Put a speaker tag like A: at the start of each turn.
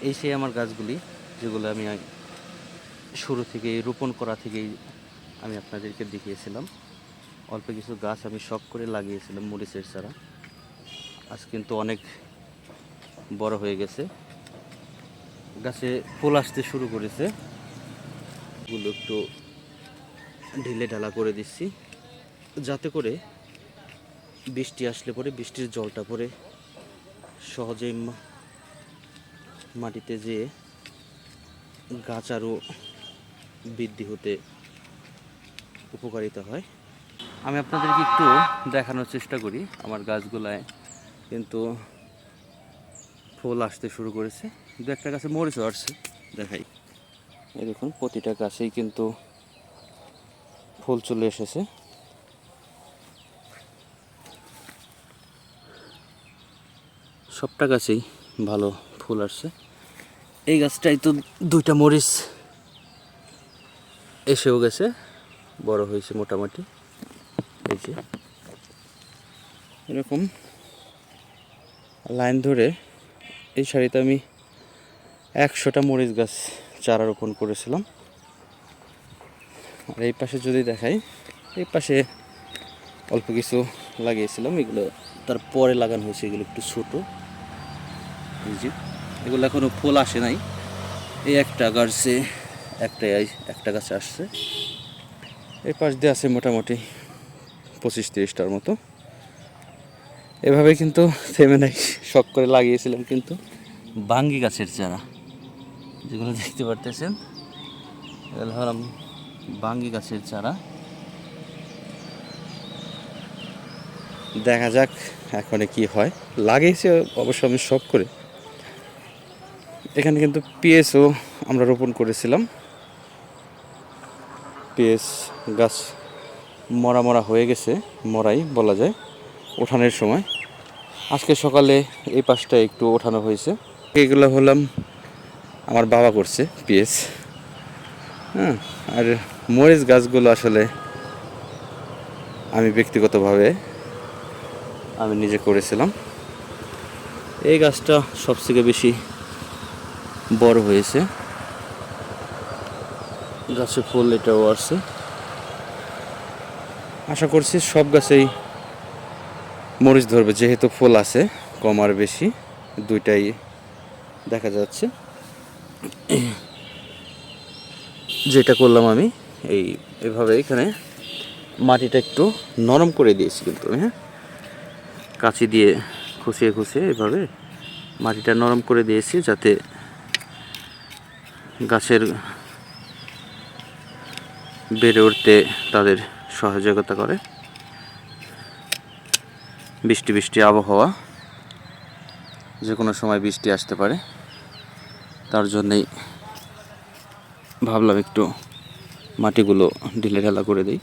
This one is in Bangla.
A: এই সেই আমার গাছগুলি যেগুলো আমি শুরু থেকেই, রোপণ করা থেকেই আমি আপনাদেরকে দেখিয়েছিলাম। অল্প কিছু গাছ আমি শখ করে লাগিয়েছিলাম মরিচের চারা। আজ কিন্তু অনেক বড় হয়ে গেছে। গাছে ফুল আসতে শুরু করেছে। গুলো একটু ঢিলে ঢালা করে দিচ্ছি। যাতে করে বৃষ্টি আসলে পরে বৃষ্টির জলটা পরে সহজেই মাটিতে যেয়ে গাছ আরও বৃদ্ধি হতে উপকারিতা হয়। আমি আপনাদেরকে একটু দেখানোর চেষ্টা করি। আমার গাছগুলায় কিন্তু ফুল আসতে শুরু করেছে। দু একটা গাছে মরিচও আসছে, দেখাই। এই দেখুন, প্রতিটা গাছেই কিন্তু ফুল চলে এসেছে। সবটা গাছেই ভালো ফুল আসছে। এই গাছটাই তো দুইটা মরিচ। এসেও গেছে বড় হয়েছে মোটামুটি। এই যে। এরকম লাইন ধরে এই শাড়িতে আমি একশোটা মরিচ গাছ চারা রোপণ করেছিলাম। আর এই পাশে যদি দেখাই এই পাশে অল্প কিছু লাগিয়েছিলাম এগুলো তারপরে লাগানো হয়েছে এগুলো একটু ছোটো। এগুলো এখনও ফুল আসে নাই। এই একটা গাছে, একটাই, একটা গাছে আসছে। এই পাশ দিয়ে আছে মোটামুটি পঁচিশ তিরিশটার মতো। এভাবে কিন্তু থেমে নাই, শখ করে লাগিয়েছিলাম কিন্তু বাঙ্গি গাছের চারা। যেগুলো দেখতে পারতেছেন হলাম বাঙ্গি গাছের চারা। দেখা যাক এখন কি হয়। লাগিয়েছে অবশ্য আমি শখ করে। এখানে কিন্তু পিএসও আমরা রোপণ করেছিলাম। পিএস গাছ মরা মরা হয়ে গেছে, মরাই বলা যায়, ওঠানোর সময়। আজকে সকালে এই পাশটা একটু ওঠানো হয়েছে। এগুলো হলাম আমার বাবা করছে পিএস। হ্যাঁ আর মরিচ গাছগুলো আসলে আমি ব্যক্তিগতভাবে আমি নিজে করেছিলাম। এই গাছটা সবথেকে বেশি বড় হয়েছে। গাছে ফুল এটাও আসছে। আশা করছি সব গাছেই মরিচ ধরবে, যেহেতু ফুল আছে, কম আর বেশি, দুইটাই দেখা যাচ্ছে। যেটা করলাম আমি, এই এভাবে এখানে মাটিটা একটু নরম করে দিয়েছি কিন্তু হ্যাঁ? কাঁচি দিয়ে খুশিয়ে খুশিয়ে এভাবে মাটিটা নরম করে দিয়েছি যাতে গাছের বেড়ে উঠতে তাদের সহযোগিতা করে। বৃষ্টি বৃষ্টি, আবহাওয়া যে কোনো সময় বৃষ্টি আসতে পারে। তার জন্যেই ভাবলাম একটু মাটিগুলো ঢিলে ঢালা করে দিই।